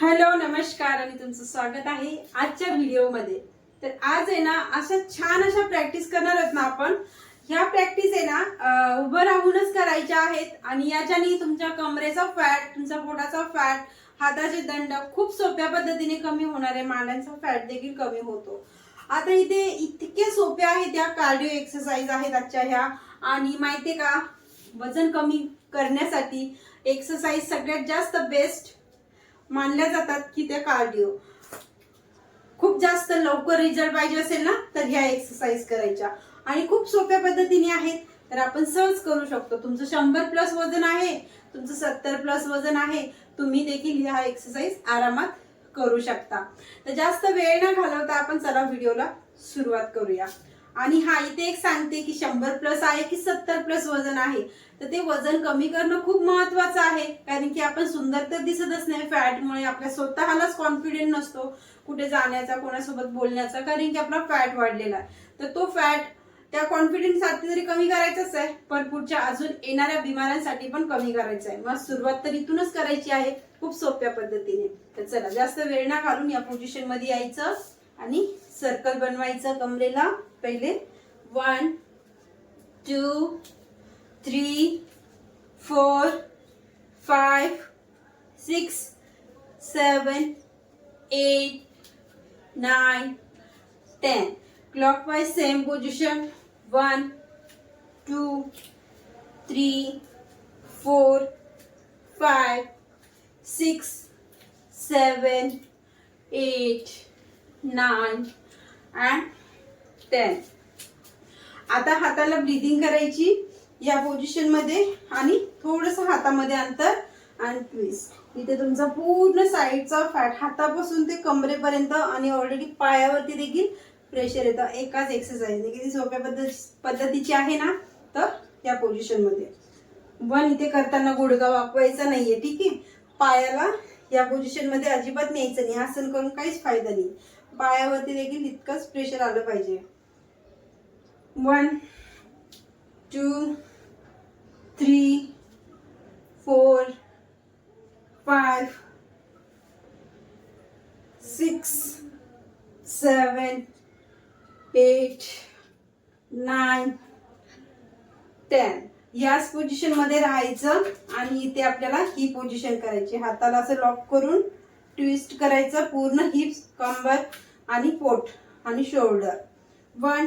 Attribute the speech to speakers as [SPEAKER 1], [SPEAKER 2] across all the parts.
[SPEAKER 1] Hello नमस्कार आणि तुमचं स्वागत आहे आजच्या व्हिडिओमध्ये. तर आज आहे ना अशा छान अशा प्रॅक्टिस करणार आहोत ना आपण. ह्या प्रॅक्टिस आहे ना उभं राहूनच करायच्या आहेत आणि याच्याने तुमच्या कमरेचा फॅट तुमचा पोटाचा फॅट हाताचे दंड खूप सोप्या पद्धतीने कमी होणार आहे मांड्यांचा फॅट देखील कमी होतो. आता इथे इतके सोप्या आहेत या कार्डिओ एक्सरसाइज आहेत आजच्या ह्या. आणि माहिती का वजन कमी करण्यासाठी एक्सरसाइज सगळ्यात जास्त बेस्ट मानल्या जातात की त्या कार्डिओ. खूप जास्त लवकर रिझल्ट पाहिजे असेल ना तर ह्या एक्सरसाइज करायच्या. आणि खूप सोप्या पद्धतीने आहेत तर आपण सहज करू शकतो. तुमचं शंभर प्लस वजन आहे तुमचं सत्तर प्लस वजन आहे तुम्ही देखील ह्या एक्सरसाइज आरामात करू शकता. तर जास्त वेळ न घालवता आपण चला व्हिडिओला सुरुवात करूया. आणि हा इथे एक सांगते की शंभर प्लस आहे की सत्तर प्लस वजन आहे. तर ते वजन कमी करणं खूप महत्वाचं आहे. कारण की आपण सुंदर तर दिसतच नाही फॅटमुळे. आपल्या स्वतःलाच कॉन्फिडेंट नसतो कुठे जाण्याचा कोणासोबत बोलण्याचा. कारण की आपला फॅट वाढलेला आहे. तर तो फॅट त्या कॉन्फिडन्ससाठी तरी कमी करायचाच आहे. पण पुढच्या अजून येणाऱ्या बिमाऱ्यांसाठी पण कमी करायचं आहे. मग सुरुवात तर इथूनच करायची आहे. खूप सोप्या पद्धतीने. तर चला जास्त वेळ ना घालून या पोझिशनमध्ये यायचं आणि सर्कल बनवायचं कमरेला. पहिले. One two three four five six seven eight nine ten clockwise same position one two three four five six seven eight nine and ten आता हाताला ब्लिडिंग करायची या पोझिशनमध्ये आणि थोडस हातामध्ये अंतर आणि ट्विस्ट इथे तुमचा पूर्ण साईडचा फॅट हातापासून ते कमरेपर्यंत आणि ऑलरेडी पायावरती देखील प्रेशर येतं. एकाच एक्सरसाइज किती सोप्या पद्धती पद्धतीची आहे ना? तर या पोझिशनमध्ये. वन इथे करताना गुडगा वापरायचा नाहीये ठीक आहे? पायाला या पोझिशनमध्ये अजिबात न्यायचं नाही. आसन करून काहीच फायदा नाही. पायावरती देखील तितकंच प्रेशर आलं पाहिजे. One two three four five six seven eight nine ten याच पोझिशनमध्ये राहायचं आणि इथे आपल्याला ही पोझिशन करायची. हाताला असं लॉक करून ट्विस्ट करायचं. पूर्ण हिप्स कंबर आणि पोट आणि shoulder one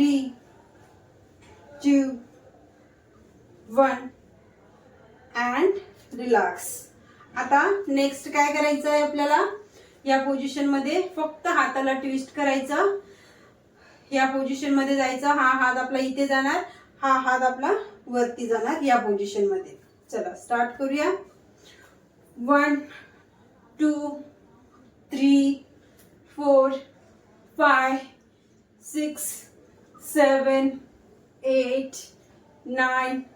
[SPEAKER 1] Three, two, one, and relax. आता नेक्स्ट काय करायचं आहे आपल्याला? या पोझिशनमध्ये फक्त हाताला ट्विस्ट करायचं. या पोझिशनमध्ये जायचं. हा हात आपला इथे जाणार. हा हात आपला वरती जाणार या पोझिशनमध्ये. चला स्टार्ट करूया. One two three four five six seven, eight, nine,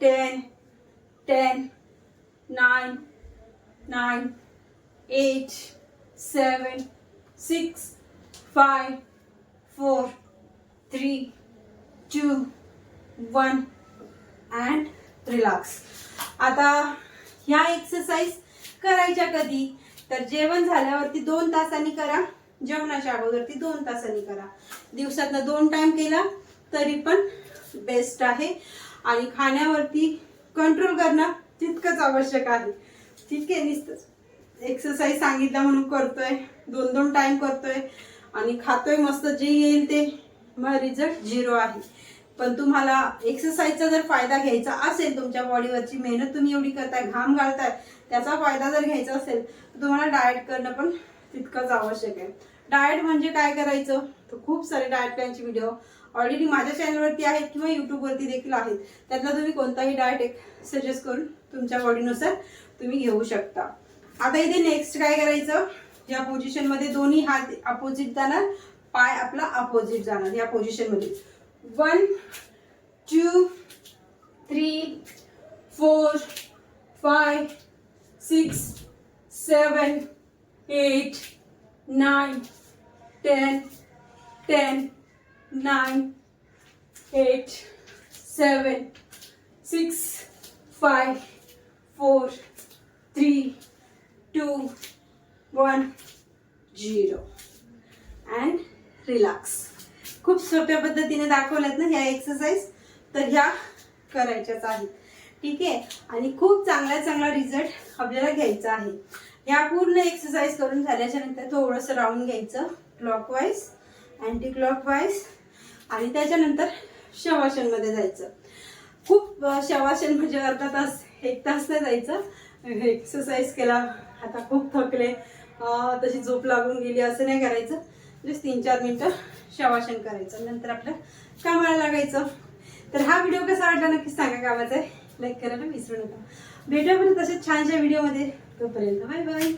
[SPEAKER 1] ten, ten, nine, nine, eight, seven, six, five, four, three, two, one, and relax. आता ह्या एक्सरसाइज करायच्या कधी तर जेवण झाल्यावरती दोन तासांनी करा जेवणाच्या अगोदर ती दोन तासांनी करा. दिवसातनं दोन टाईम केला तरी पण बेस्ट आहे. आणि खाण्यावरती कंट्रोल करणं तितकंच आवश्यक आहे. ठीक आहे नुसतंच एक्सरसाइज सांगितलं म्हणून करतोय. दोन दोन टाईम करतोय. आणि खातोय मस्त जे येईल ते. मग रिझल्ट झिरो आहे. पण तुम्हाला एक्सरसाइजचा जर फायदा घ्यायचा असेल तुमच्या बॉडीवरची मेहनत तुम्ही एवढी करताय घाम घालताय त्याचा फायदा जर घ्यायचा असेल तर तुम्हाला डाएट करणं पण तितकंच आवश्यक आहे. डाएट म्हणजे काय करायचं? तर खूप सारे डाएट प्लॅनचे व्हिडिओ ऑलरेडी माझ्या चॅनलवरती आहेत किंवा युट्यूबवरती देखील आहेत. त्यातला तुम्ही कोणताही डाएट एक सजेस्ट करून तुमच्या बॉडीनुसार तुम्ही घेऊ शकता. आता इथे नेक्स्ट काय करायचं? या पोझिशनमध्ये दोन्ही हात अपोजिट जाणार पाय आपला अपोजिट जाणार या पोझिशनमध्ये one two three four five six seven eight nine ten ten nine eight seven six five four three two one zero. And relax. खूप सोप्या पद्धतीने दाखवल्यात ना ह्या एक्सरसाइज तर ह्या करायच्याच आहेत. ठीक आहे? आणि खूप चांगला चांगला रिझल्ट आपल्याला घ्यायचा आहे. ह्या पूर्ण एक्सरसाइज करून झाल्याच्यानंतर थोडंसं राऊंड घ्यायचं. क्लॉकवाईज अँटी क्लॉकवाईज आणि त्याच्यानंतर शवासनमध्ये जायचं. खूप शवासन म्हणजे अर्धा तास एक तास नाही जायचं. एक्सरसाइज केला आता खूप थकले. तशी झोप लागून गेली असं नाही करायचं. जस्ट तीन चार मिनटं शवासन करायचं. नंतर आपलं कामाला लागायचं. तर हा व्हिडिओ कसा वाटला नक्कीच सांगा कामाचा? आहे लाईक करायला विसरू नका. भेटूया परत तसेच छानशा व्हिडिओमध्ये तोपर्यंत बाय बाय